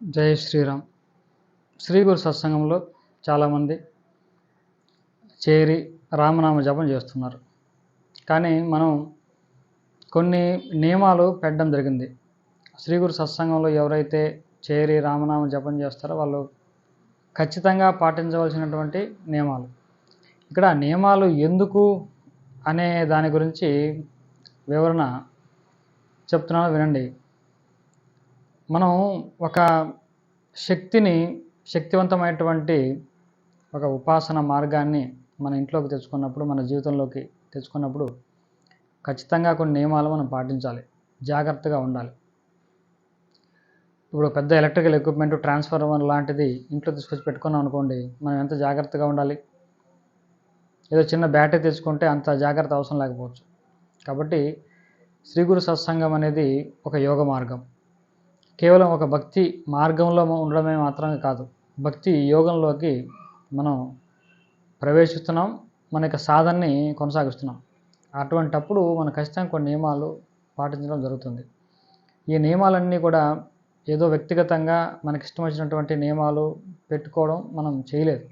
జై శ్రీరామ్. శ్రీ గురు సత్సంగంలో చాలామంది చేరి రామనామ జపం చేస్తున్నారు. కానీ మనం కొన్ని నియమాలు పెట్టడం జరిగింది. శ్రీ గురు సత్సంగంలో ఎవరైతే చేరి రామనామ జపం చేస్తారో వాళ్ళు ఖచ్చితంగా పాటించవలసినటువంటి నియమాలు. ఇక్కడ నియమాలు ఎందుకు అనే దాని గురించి వివరణ చెప్తున్నాను వినండి. మనం ఒక శక్తిని శక్తివంతమైనటువంటి ఒక ఉపాసన మార్గాన్ని మన ఇంట్లోకి తెచ్చుకున్నప్పుడు మన జీవితంలోకి తెచ్చుకున్నప్పుడు ఖచ్చితంగా కొన్ని నియమాలు మనం పాటించాలి. జాగ్రత్తగా ఉండాలి. ఇప్పుడు పెద్ద ఎలక్ట్రికల్ ఎక్విప్మెంట్ ట్రాన్స్ఫార్మర్ లాంటిది ఇంట్లో తీసుకొచ్చి పెట్టుకున్నాం అనుకోండి మనం ఎంత జాగ్రత్తగా ఉండాలి? ఏదో చిన్న బ్యాటరీ తెచ్చుకుంటే అంత జాగ్రత్త అవసరం లేకపోవచ్చు. కాబట్టి శ్రీ గురు సత్సంగం అనేది ఒక యోగ మార్గం. కేవలం ఒక భక్తి మార్గంలో ఉండడమే మాత్రమే కాదు భక్తి యోగంలోకి మనం ప్రవేశిస్తున్నాం మన యొక్క సాధనని కొనసాగిస్తున్నాం. అటువంటప్పుడు మన ఖచ్చితంగా కొన్ని నియమాలు పాటించడం జరుగుతుంది. ఈ నియమాలన్నీ కూడా ఏదో వ్యక్తిగతంగా మనకి ఇష్టం వచ్చినటువంటి నియమాలు పెట్టుకోవడం మనం చేయలేదు.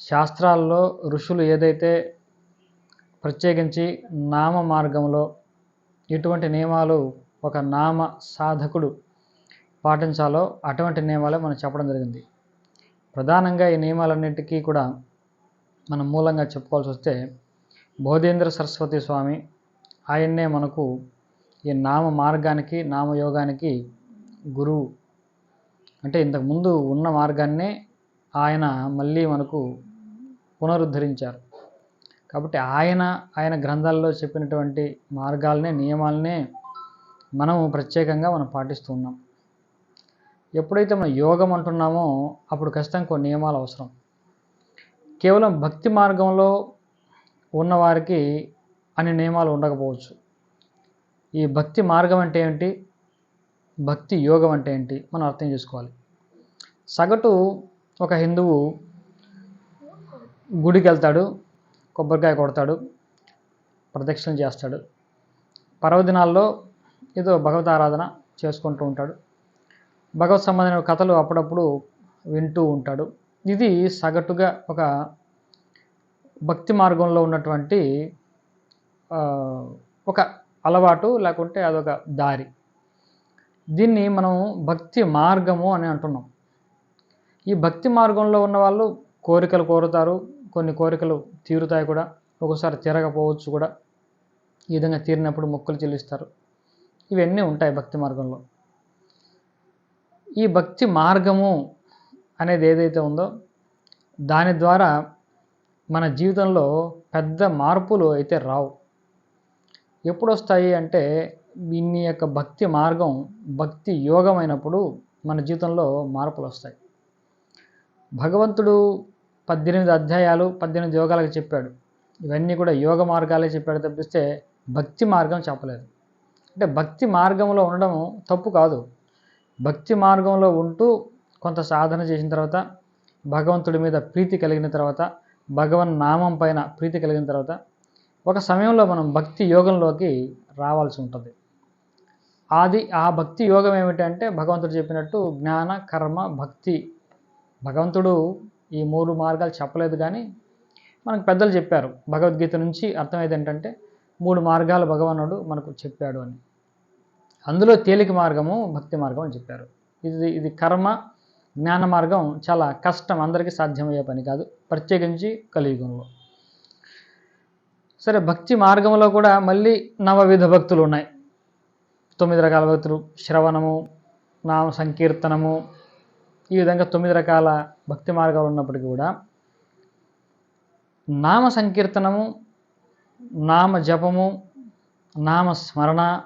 శాస్త్రాల్లో ఋషులు ఏదైతే ప్రత్యేకించి నామ మార్గంలో ఇటువంటి నియమాలు ఒక నామ సాధకుడు పాటించాలో అటువంటి నియమాలే మనం చెప్పడం జరిగింది. ప్రధానంగా ఈ నియమాలన్నింటికీ కూడా మనం మూలంగా చెప్పుకోవాల్సి వస్తే బోధేంద్ర సరస్వతి స్వామి ఆయన్నే మనకు ఈ నామ మార్గానికి నామయోగానికి గురువు. అంటే ఇంతకుముందు ఉన్న మార్గాన్నే ఆయన మళ్ళీ మనకు పునరుద్ధరించారు. కాబట్టి ఆయన ఆయన గ్రంథాల్లో చెప్పినటువంటి మార్గాలనే నియమాలనే మనము ప్రత్యేకంగా మనం పాటిస్తూ ఉన్నాం. ఎప్పుడైతే మనం యోగం అంటున్నామో అప్పుడు ఖచ్చితంగా కొన్ని నియమాలు అవసరం. కేవలం భక్తి మార్గంలో ఉన్నవారికి అన్ని నియమాలు ఉండకపోవచ్చు. ఈ భక్తి మార్గం అంటే ఏంటి? భక్తి యోగం అంటే ఏంటి? మనం అర్థం చేసుకోవాలి. సగటు ఒక హిందువు గుడికి వెళ్తాడు కొబ్బరికాయ కొడతాడు ప్రదక్షిణ చేస్తాడు. పర్వదినాల్లో ఏదో భగవత్ ఆరాధన చేసుకుంటూ ఉంటాడు. భగవత్ సంబంధమైన కథలు అప్పుడప్పుడు వింటూ ఉంటాడు. ఇది సగటుగా ఒక భక్తి మార్గంలో ఉన్నటువంటి ఒక అలవాటు లేకుంటే అదొక దారి. దీన్ని మనం భక్తి మార్గము అని అంటున్నాం. ఈ భక్తి మార్గంలో ఉన్న వాళ్ళు కోరికలు కోరుతారు. కొన్ని కోరికలు తీరుతాయి కూడా. ఒకసారి తీరకపోవచ్చు కూడా. ఈ విధంగా తీరినప్పుడు మొక్కులు చెల్లిస్తారు. ఇవన్నీ ఉంటాయి భక్తి మార్గంలో. ఈ భక్తి మార్గము అనేది ఏదైతే ఉందో దాని ద్వారా మన జీవితంలో పెద్ద మార్పులు అయితే రావు. ఎప్పుడు వస్తాయి అంటే ఇన్ని యొక్క భక్తి మార్గం భక్తి యోగమైనప్పుడు మన జీవితంలో మార్పులు వస్తాయి భగవంతుడు పద్దెనిమిది అధ్యాయాలు పద్దెనిమిది యోగాలకు చెప్పాడు. ఇవన్నీ కూడా యోగ మార్గాలే చెప్పాడు తప్పిస్తే భక్తి మార్గం చెప్పలేదు. అంటే భక్తి మార్గంలో ఉండడం తప్పు కాదు. భక్తి మార్గంలో ఉంటూ కొంత సాధన చేసిన తర్వాత భగవంతుడి మీద ప్రీతి కలిగిన తర్వాత భగవన్ నామం పైన ప్రీతి కలిగిన తర్వాత ఒక సమయంలో మనం భక్తి యోగంలోకి రావాల్సి ఉంటుంది. అది ఆ భక్తి యోగం ఏమిటంటే భగవంతుడు చెప్పినట్టు జ్ఞాన కర్మ భక్తి. భగవంతుడు ఈ మూడు మార్గాలు చెప్పలేదు కానీ మనకు పెద్దలు చెప్పారు. భగవద్గీత నుంచి అర్థమైంది ఏంటంటే మూడు మార్గాలు భగవానుడు మనకు చెప్పాడు అని. అందులో తేలిక మార్గము భక్తి మార్గం అని చెప్పారు. ఇది ఇది కర్మ జ్ఞాన మార్గం చాలా కష్టం అందరికీ సాధ్యమయ్యే పని కాదు ప్రత్యేకించి కలియుగంలో. సరే భక్తి మార్గంలో కూడా మళ్ళీ నవవిధ భక్తులు ఉన్నాయి. తొమ్మిది రకాల భక్తులు శ్రవణము నామ సంకీర్తనము ఈ విధంగా తొమ్మిది రకాల భక్తి మార్గాలు ఉన్నప్పటికీ కూడా నామ సంకీర్తనము నామ జపము నామ స్మరణ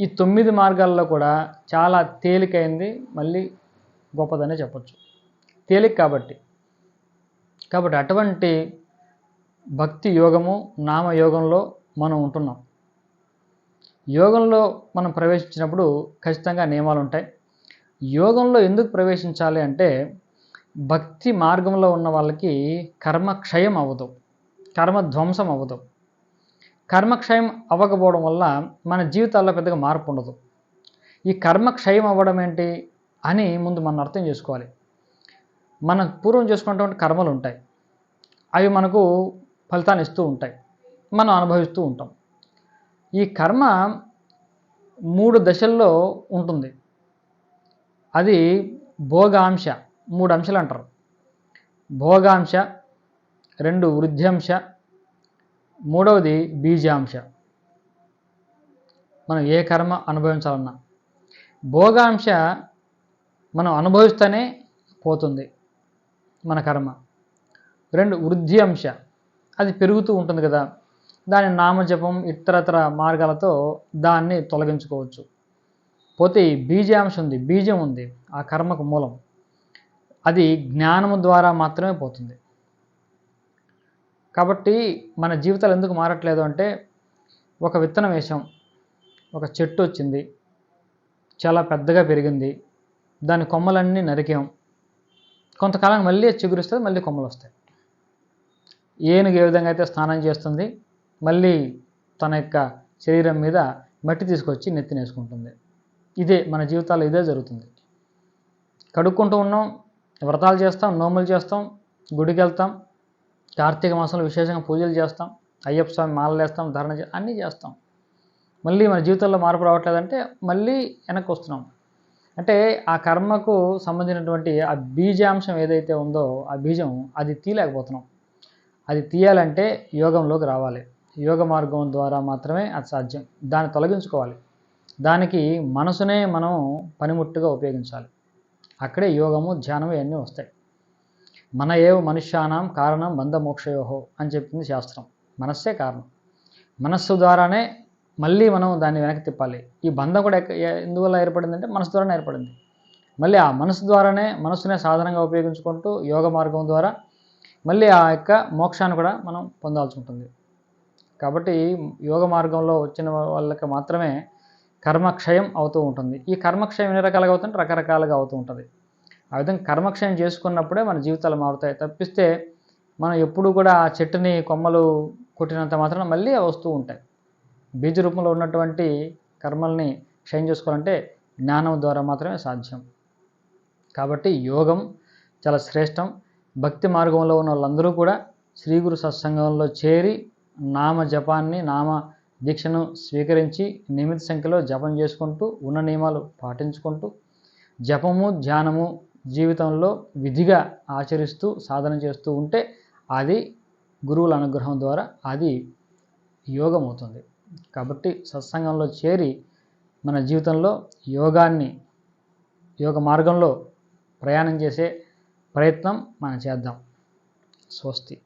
ఈ తొమ్మిది మార్గాల్లో కూడా చాలా తేలికైంది మళ్ళీ గొప్పదనే చెప్పచ్చు. తేలిక కాబట్టి. కాబట్టి అటువంటి భక్తి యోగము నామయోగంలో మనం ఉంటున్నాం. యోగంలో మనం ప్రవేశించినప్పుడు ఖచ్చితంగా నియమాలు ఉంటాయి. యోగంలో ఎందుకు ప్రవేశించాలి అంటే భక్తి మార్గంలో ఉన్న వాళ్ళకి కర్మ క్షయం అవ్వదు. కర్మ ధ్వంసం అవ్వదు. కర్మక్షయం అవ్వకపోవడం వల్ల మన జీవితాల్లో పెద్దగా మార్పు ఉండదు. ఈ కర్మక్షయం అవ్వడం ఏంటి అని ముందు మనం అర్థం చేసుకోవాలి. మనం పూర్వం చేసుకున్నటువంటి కర్మలు ఉంటాయి. అవి మనకు ఫలితాన్ని ఇస్తూ ఉంటాయి. మనం అనుభవిస్తూ ఉంటాం. ఈ కర్మ మూడు దశల్లో ఉంటుంది. అది భోగాంశ మూడు అంశాలు అంటారు. భోగాంశ రెండు వృద్ధ్యాంశ మూడవది బీజాంశ. మనం ఏ కర్మ అనుభవించాలన్నా. భోగాంశ మనం అనుభవిస్తేనే పోతుంది మన కర్మ. రెండు వృద్ధి అంశ అది పెరుగుతూ ఉంటుంది కదా. దాని నామజపం ఇతరతర మార్గాలతో దాన్ని తొలగించుకోవచ్చు. పోతే ఈ బీజాంశం ఉంది బీజం ఉంది ఆ కర్మకు మూలం. అది జ్ఞానము ద్వారా మాత్రమే పోతుంది. కాబట్టి మన జీవితాలు ఎందుకు మారట్లేదు అంటే ఒక విత్తనం వేసాం ఒక చెట్టు వచ్చింది చాలా పెద్దగా పెరిగింది దాని కొమ్మలన్నీ నరికాం. కొంతకాలం మళ్ళీ చిగురిస్తుంది మళ్ళీ కొమ్మలు వస్తాయి. ఏనుగు ఏ విధంగా అయితే స్నానం చేస్తుంది మళ్ళీ తన యొక్క శరీరం మీద మట్టి తీసుకొచ్చి నెత్తినేసుకుంటుంది ఇదే మన జీవితాల్లో ఇదే జరుగుతుంది. కడుక్కుంటూ ఉన్నాం వ్రతాలు చేస్తాం నోములు చేస్తాం గుడికి వెళ్తాం కార్తీక మాసంలో విశేషంగా పూజలు చేస్తాం. అయ్యప్ప స్వామి మాలలు వేస్తాం ధరణ అన్నీ చేస్తాం. మళ్ళీ మన జీవితంలో మార్పు రావట్లేదంటే మళ్ళీ వెనక్కి వస్తున్నాం. అంటే ఆ కర్మకు సంబంధించినటువంటి ఆ బీజాంశం ఏదైతే ఉందో ఆ బీజం అది తీయలేకపోతున్నాం. అది తీయాలంటే యోగంలోకి రావాలి. యోగ మార్గం ద్వారా మాత్రమే అది సాధ్యం. దాన్ని తొలగించుకోవాలి. దానికి మనసునే మనం పనిముట్టుగా ఉపయోగించాలి. అక్కడే యోగము ధ్యానము ఇవన్నీ వస్తాయి. మన ఏవ మనుష్యానం కారణం బంధమోక్షయోహో అని చెప్పింది శాస్త్రం. మనస్సే కారణం. మనస్సు ద్వారానే మళ్ళీ మనం దాన్ని వెనక్కి తిప్పాలి. ఈ బంధం కూడా ఎందువల్ల ఏర్పడిందంటే మనసు ద్వారానే ఏర్పడింది. మళ్ళీ ఆ మనసు ద్వారానే మనసునే సాధనంగా ఉపయోగించుకుంటూ యోగ మార్గం ద్వారా మళ్ళీ ఆ యొక్క మోక్షాన్ని కూడా మనం పొందాల్సి ఉంటుంది. కాబట్టి యోగ మార్గంలో వచ్చిన వాళ్ళకి మాత్రమే కర్మక్షయం అవుతూ ఉంటుంది. ఈ కర్మక్షయం ఎన్ని రకాలుగా అవుతుంటే రకరకాలుగా అవుతూ ఉంటుంది. ఆ విధంగా కర్మక్షయం చేసుకున్నప్పుడే మన జీవితాలు మారుతాయి. తప్పిస్తే మనం ఎప్పుడు కూడా ఆ చెట్టుని కొమ్మలు కొట్టినంత మాత్రం మళ్ళీ వస్తూ ఉంటాయి. బీజ రూపంలో ఉన్నటువంటి కర్మల్ని క్షయం చేసుకోవాలంటే జ్ఞానం ద్వారా మాత్రమే సాధ్యం. కాబట్టి యోగం చాలా శ్రేష్టం. భక్తి మార్గంలో ఉన్న వాళ్ళందరూ కూడా శ్రీ గురు సత్సంగంలో చేరి నామ జపాన్ని నామ దీక్షను స్వీకరించి నియమిత సంఖ్యలో జపం చేసుకుంటూ ఉన్న నియమాలు పాటించుకుంటూ జపము ధ్యానము జీవితంలో విధిగా ఆచరిస్తూ సాధన చేస్తూ ఉంటే అది గురువుల అనుగ్రహం ద్వారా అది యోగం అవుతుంది కాబట్టి సత్సంగంలో చేరి మన జీవితంలో యోగాన్ని యోగ మార్గంలో ప్రయాణం చేసే ప్రయత్నం మనం చేద్దాం. స్వస్తి.